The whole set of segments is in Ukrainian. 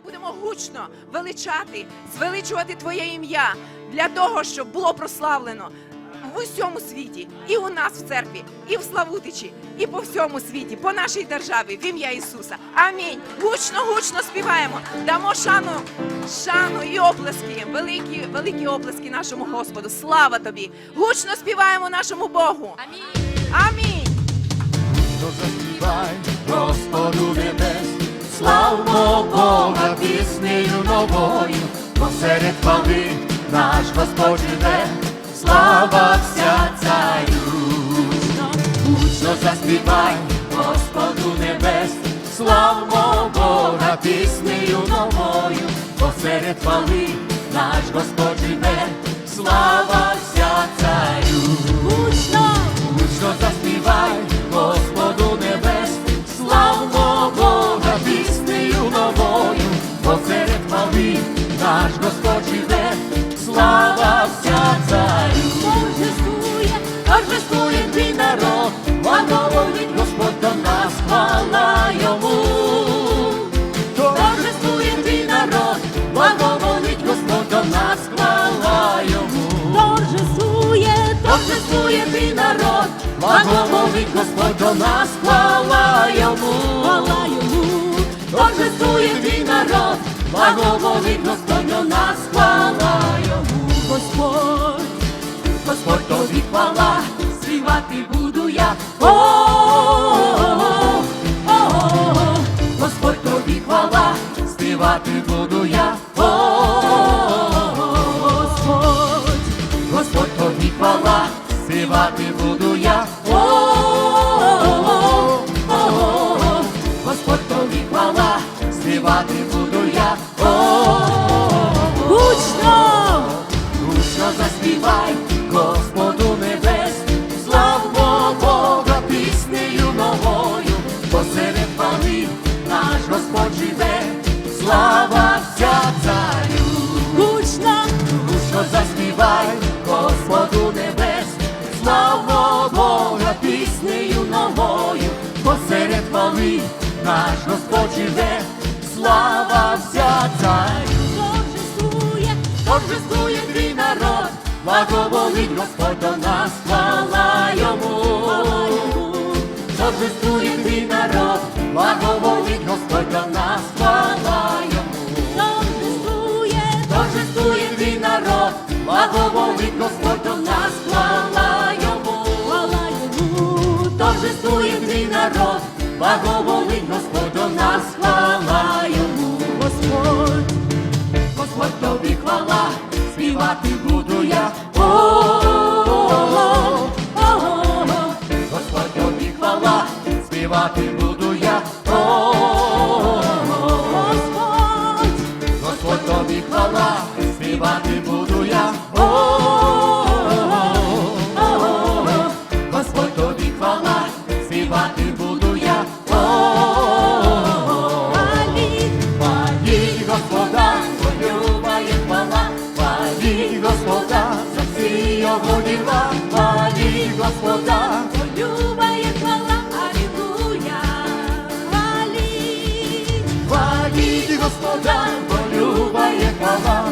ми будемо гучно величати, звеличувати Твоє ім'я для того, щоб було прославлено в усьому світі, і у нас в церкві, і в Славутичі, і по всьому світі, по нашій державі, в ім'я Ісуса. Амінь. Гучно, гучно співаємо. Дамо шану, шану і оплески, великі, великі оплески нашому Господу. Слава тобі! Гучно співаємо нашому Богу. Амінь. Амінь. Господу славмо Бога піснею новою, посеред хвали наш Господь живе, слава вся царю. Гучно заспівай Господу небес, славмо Бога піснею новою, посеред хвали наш Господь живе, слава вся царю. Гучно. Гучно заспівай живе, слава вся царю. Торжествує. Торжествує твій народ, благоволить Господь до нас, хвала йому. Торжествує твій народ, благоволить Господь до нас, хвала йому. Торжествує. Торжествує твій народ, благоволить Господь до нас, хвала йому. Хвала йому. Торжествує твій народ, благоволить Господь до нас, хвала йому. Господь. Господь тобі хвала, співати буду я. О, Господь тобі хвала, співати буду я. О, Господь. Господь тобі хвала, співати буду я. Благоволить Господь до нас, хвала йому. Торжествує. Торжествує твій народ, благоволить Господь до нас, хвала йому. Хвала йому. Торжествує твій народ, благоволить Господь до нас, хвала йому. Господа, любає хвала. Алілуя. Хваліть. хваліть Господа, полюбає хвала,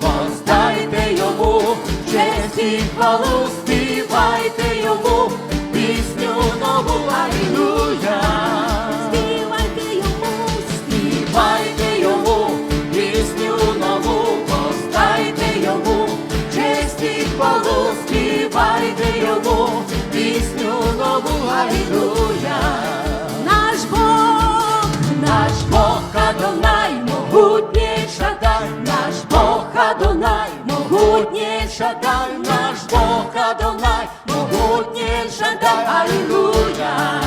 воздайте йому, честь і хвалу, співайте йому, пісню нову, алілуя. співайте йому, Співайте йому, пісню нову, воздайте йому, честь і співайте йому, Алілуя, наш Бог, наш Бог, Адонай, могутніша дай, наш Бог, Адонай, могутніша дай, наш Бог, Адонай, могутніша дай, Алілуя.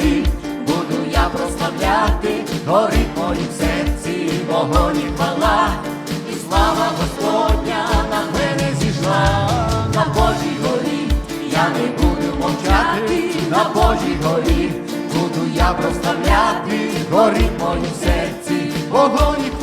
горі, буду я прославляти, гори моїм серці, вогонь і хвала, і слава Господня на мене зійшла, на Божій горі, я не буду мовчати, на Божій горі, буду я прославляти, горить моїм серці, вогонь і хвала.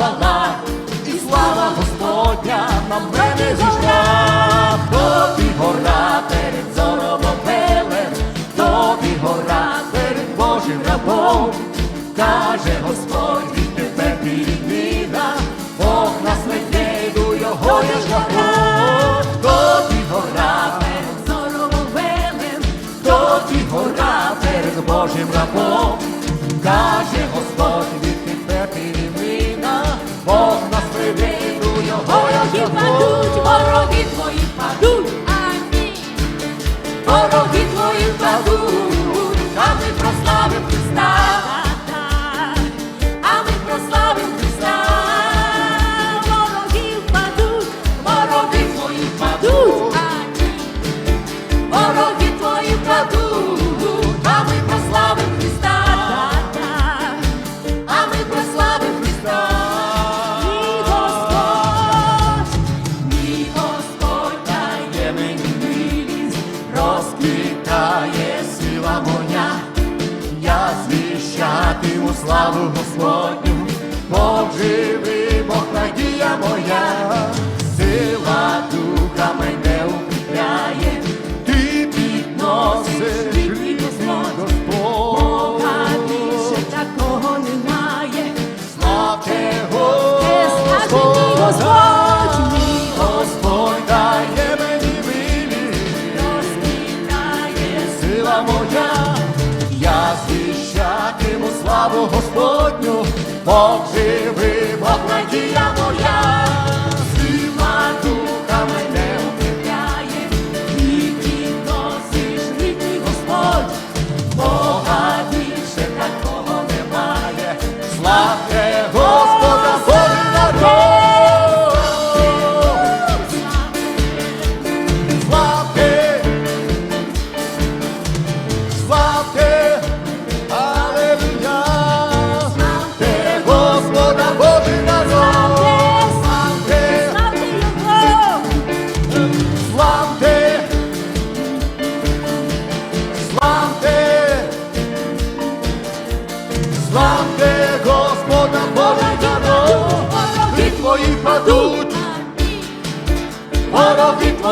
Божим рабом, каже Господь від тепер перемина, Бог нас приведе до його Вороги падуть, вороги твої падуть, амінь, вороги твої падуть. моя, я звіщатиму славу Господню, Бог живий, Бог надія моя.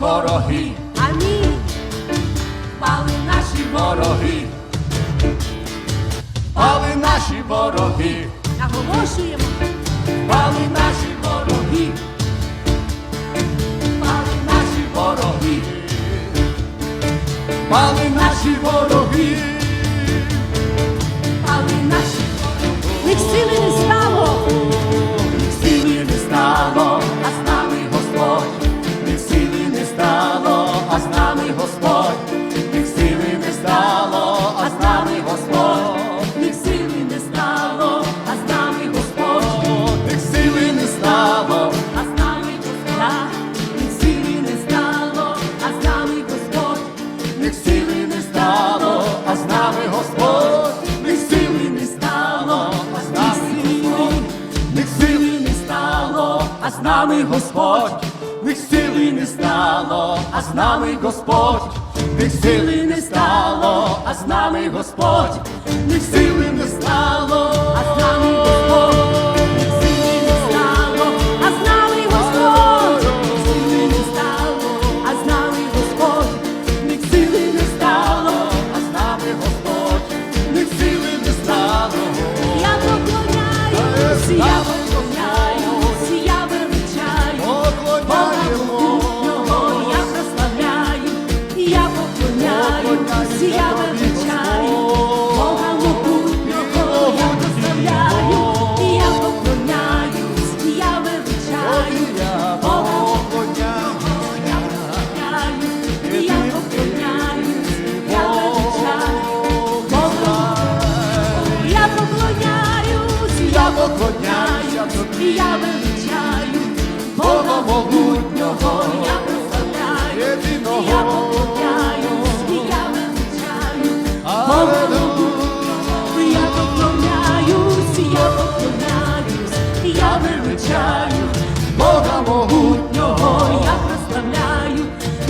вороги, амінь, пали наші вороги, пали наші вороги, наголошуємо, пали наші вороги, пали наші вороги, пали наші вороги.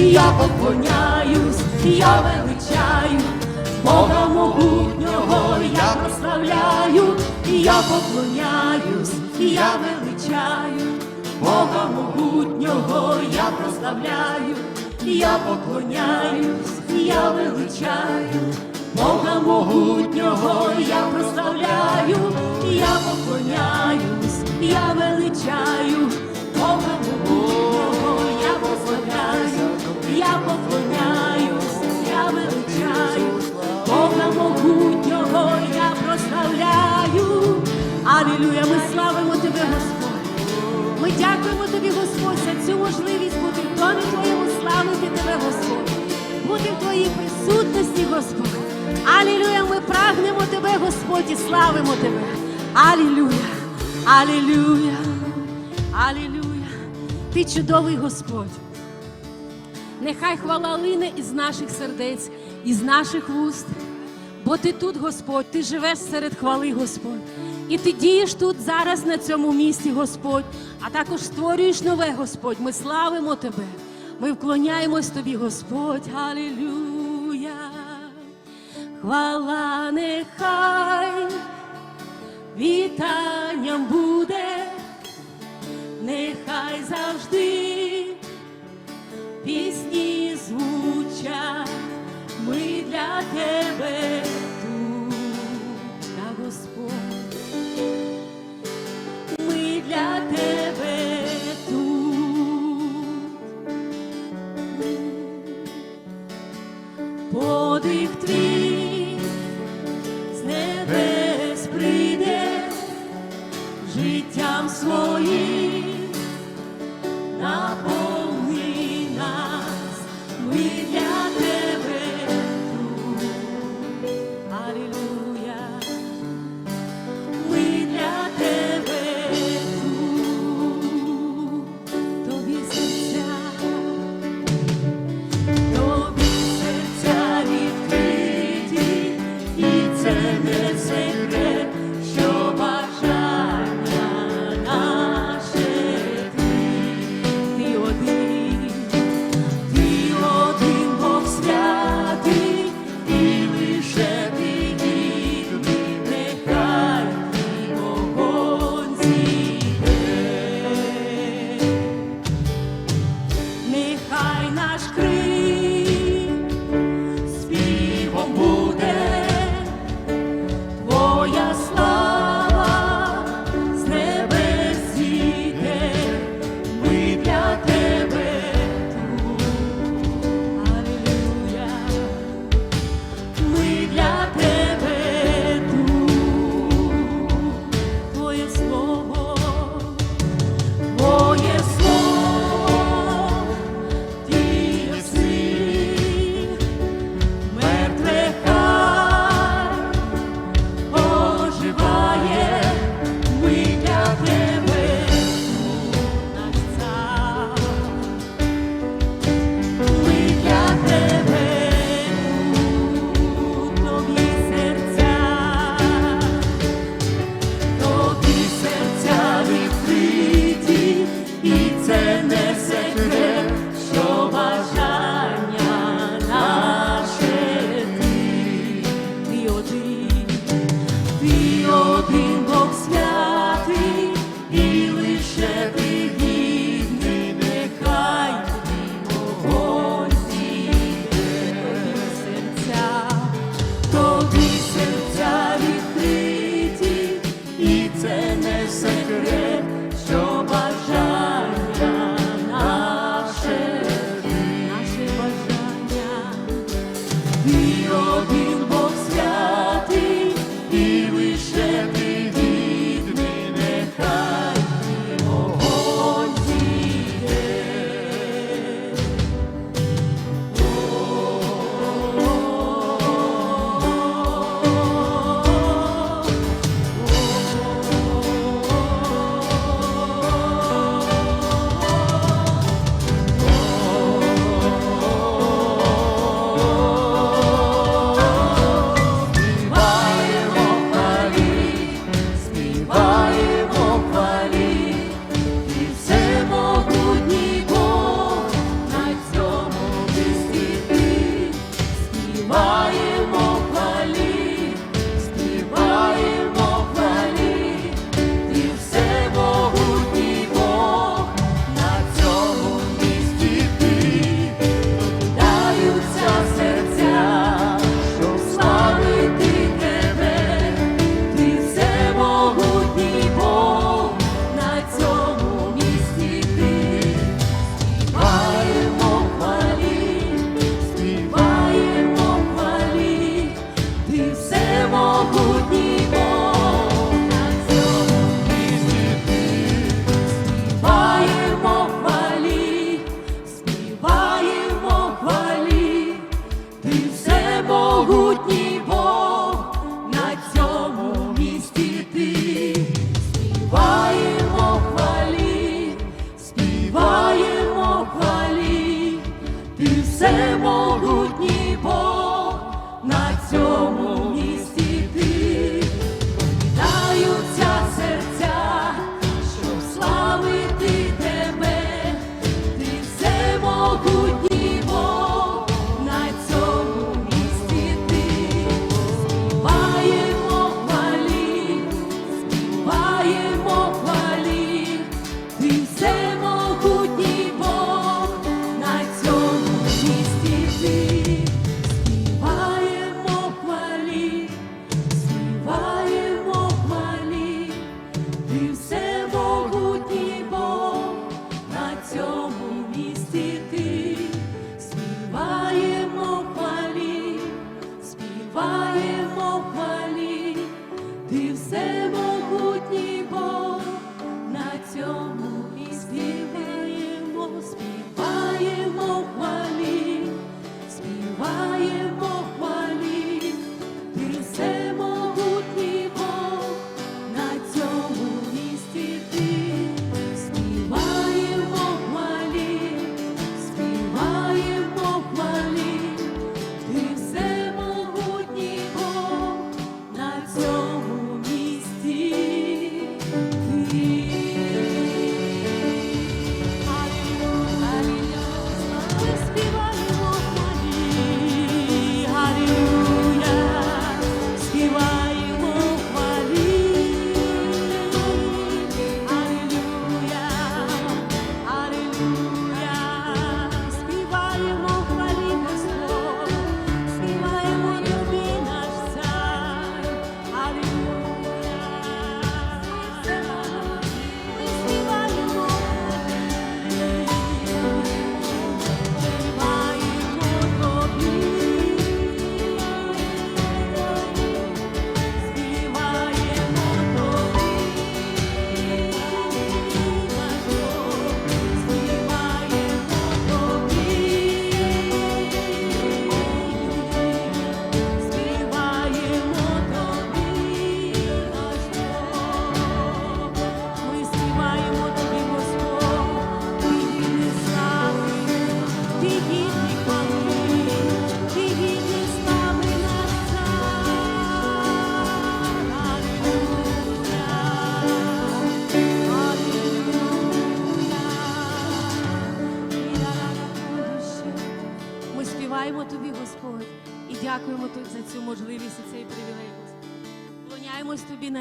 Я поклоняюсь, я величаю, Бога могутнього я прославляю, я поклоняюсь, я величаю, Бога могутнього я прославляю, я поклоняюсь, я величаю, Бога могутнього я прославляю, я поклоняюсь, я величаю, Бога могутнього я прославляю, я поклоняюсь, я величаю, Бога могутнього я прославляю. Алілюя, ми славимо тебе, Господь. Ми дякуємо тобі, Господь, за цю можливість бути в домі Твоєму, славити тебе, Господь, бути в Твоїй присутності, Господь. Алілюя, ми прагнемо тебе, Господь, і славимо тебе. Алілюя, алілюя, алілюя. Ти чудовий Господь. Нехай хвала лине із наших сердець, із наших вуст. Бо ти тут, Господь, ти живеш серед хвали, Господь. І ти дієш тут зараз на цьому місці, Господь, а також створюєш нове, Господь. Ми славимо Тебе. Ми вклоняємось Тобі, Господь. Алілюя. Хвала нехай вітанням буде, нехай завжди пісні звучать, ми для тебе тут, та Господь, ми для тебе тут. Подих твій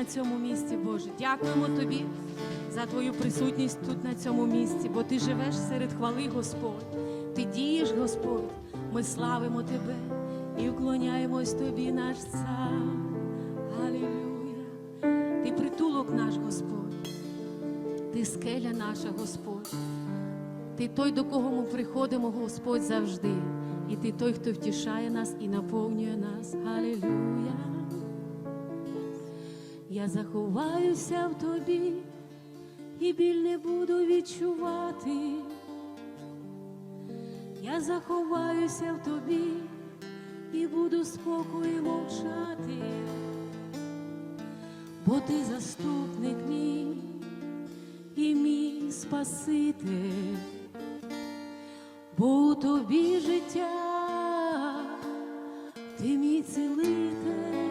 цьому місці, Боже. Дякуємо Тобі за Твою присутність тут, на цьому місці, бо Ти живеш серед хвали, Господь. Ти дієш, Господь, ми славимо Тебе і вклоняємось Тобі, наш цар. Алілюя. Ти притулок наш, Господь, Ти скеля наша, Господь. Ти той, до кого ми приходимо, Господь, завжди. І ти той, хто втішає нас і наповнює нас. Алілюя. Я заховаюся в тобі і біль не буду відчувати. Я заховаюся в тобі і буду спокою мовчати, бо ти заступник мій і мій Спаситель, бо у тобі життя, ти мій цілитель.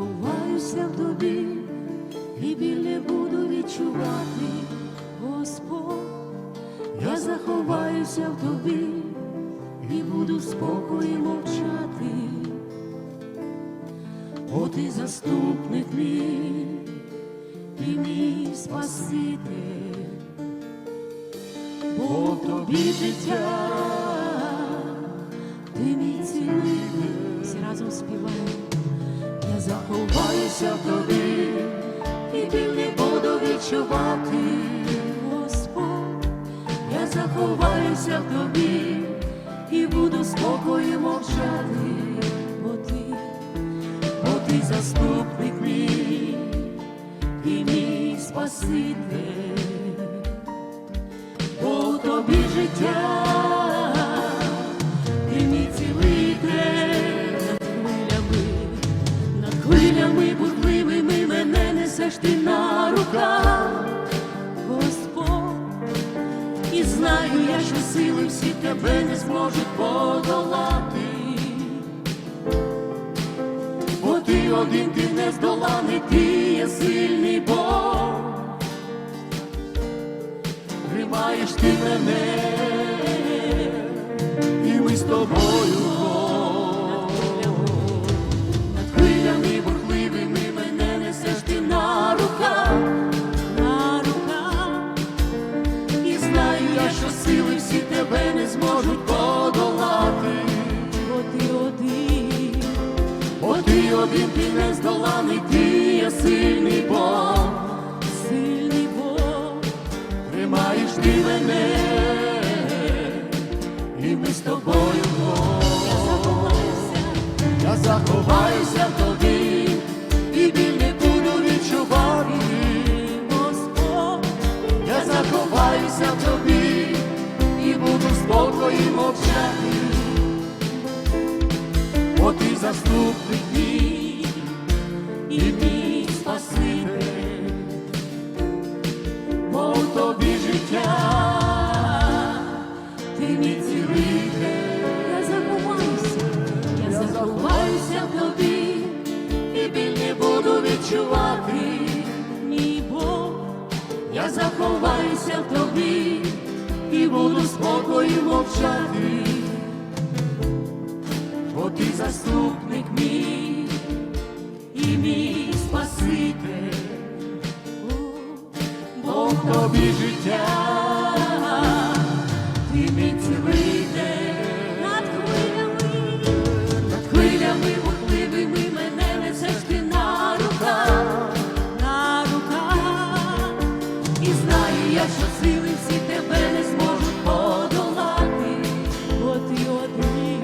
Я заховаюся в тобі і біль буду відчувати, Господь. Я заховаюся в тобі і буду в спокої мовчати, бо ти заступник мій і мій Спаситель, бо тобі життя, в тобі і біль буду відчувати, Господь. Я заховаюся в тобі і буду спокою мовчати, бо ти, бо ти заступник мій і мій Спаситель, бо у тобі життя, несеш ти на руках, Господь. І знаю я, що сили всі тебе не зможуть подолати. Бо ти один, ти не здоланий, ти є сильний Бог. Тримаєш ти мене, і ми з тобою. Тебе не зможуть подолати. Бо ти один, бо ти один, ти не здоланий, ти є сильний Бог, сильний Бог, тримаєш ти мене, бо тобі життя, ти цілитель. Над хвилями, над хвилями бурхливими мене несеш ти на руках, на руках. І знаю я, що сили всі тебе не зможуть подолати, бо ти один,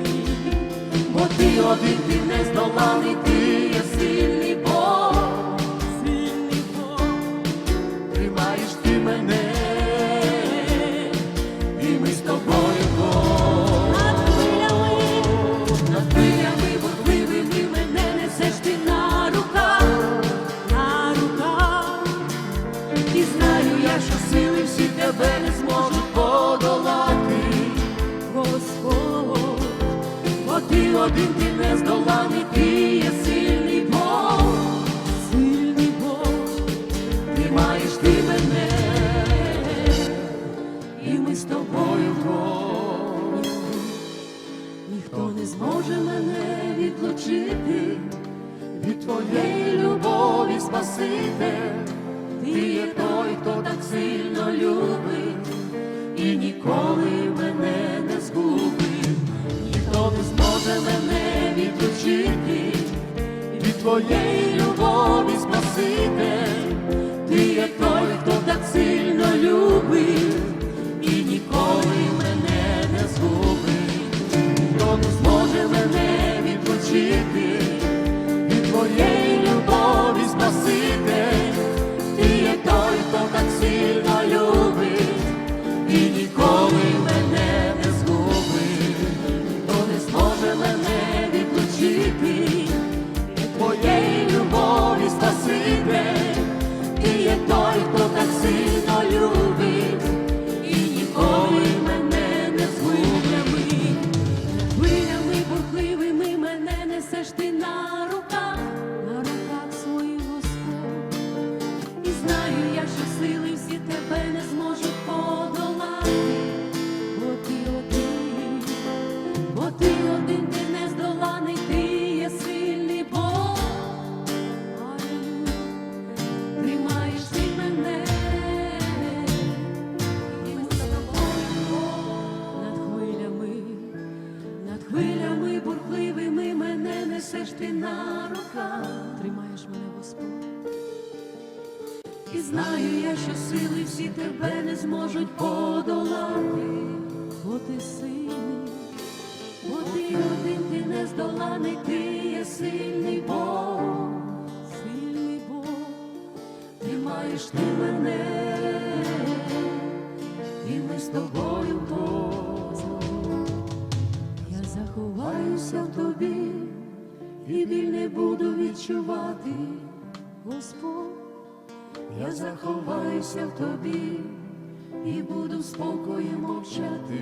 бо ти один, ти не здоланий, один, ти не здоланий, ти є сильний Бог, сильний Бог, тримаєш ти мене, і ми з тобою Бог. Ніхто не зможе мене відлучити від твоєї любові, Спаситель. Ти є той, хто так сильно любить своєї любові спасите, ти є той, хто так сильно любив і ніколи мене не згубив, хто не зможе мене відпочити, від твоєї любові спасите, ти є той, хто так сильно любить. І знаю я, що сили всі тебе не зможуть подолати, бо ти сильний, бо ти один, ти не здоланий, ти є сильний Бог, сильний Бог, тримаєш ти мене, і ми з тобою Бог. Я заховаюся в тобі, і біль не буду відчувати, Господь. Я заховаюся в тобі і буду в спокої мовчати,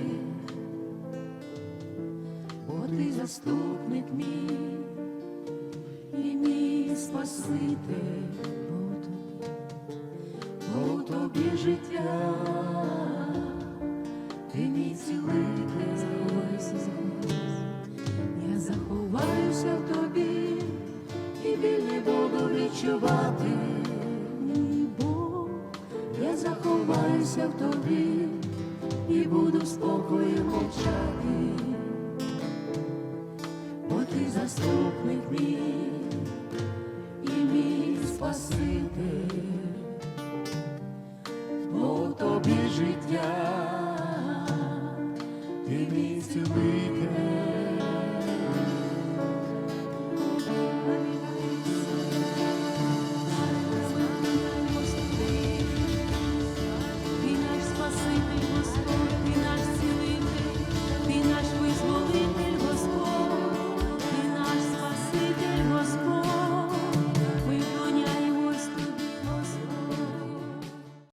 бо ти заступник мій і мій спаситель, бо у тобі, життя, ти мій цілитель, заховайся, заховайся. Я заховаюся в тобі і біль не буду відчувати, заховаюся в тобі і буду в спокої мовчати, бо ти заступник мій і мій Спаситель.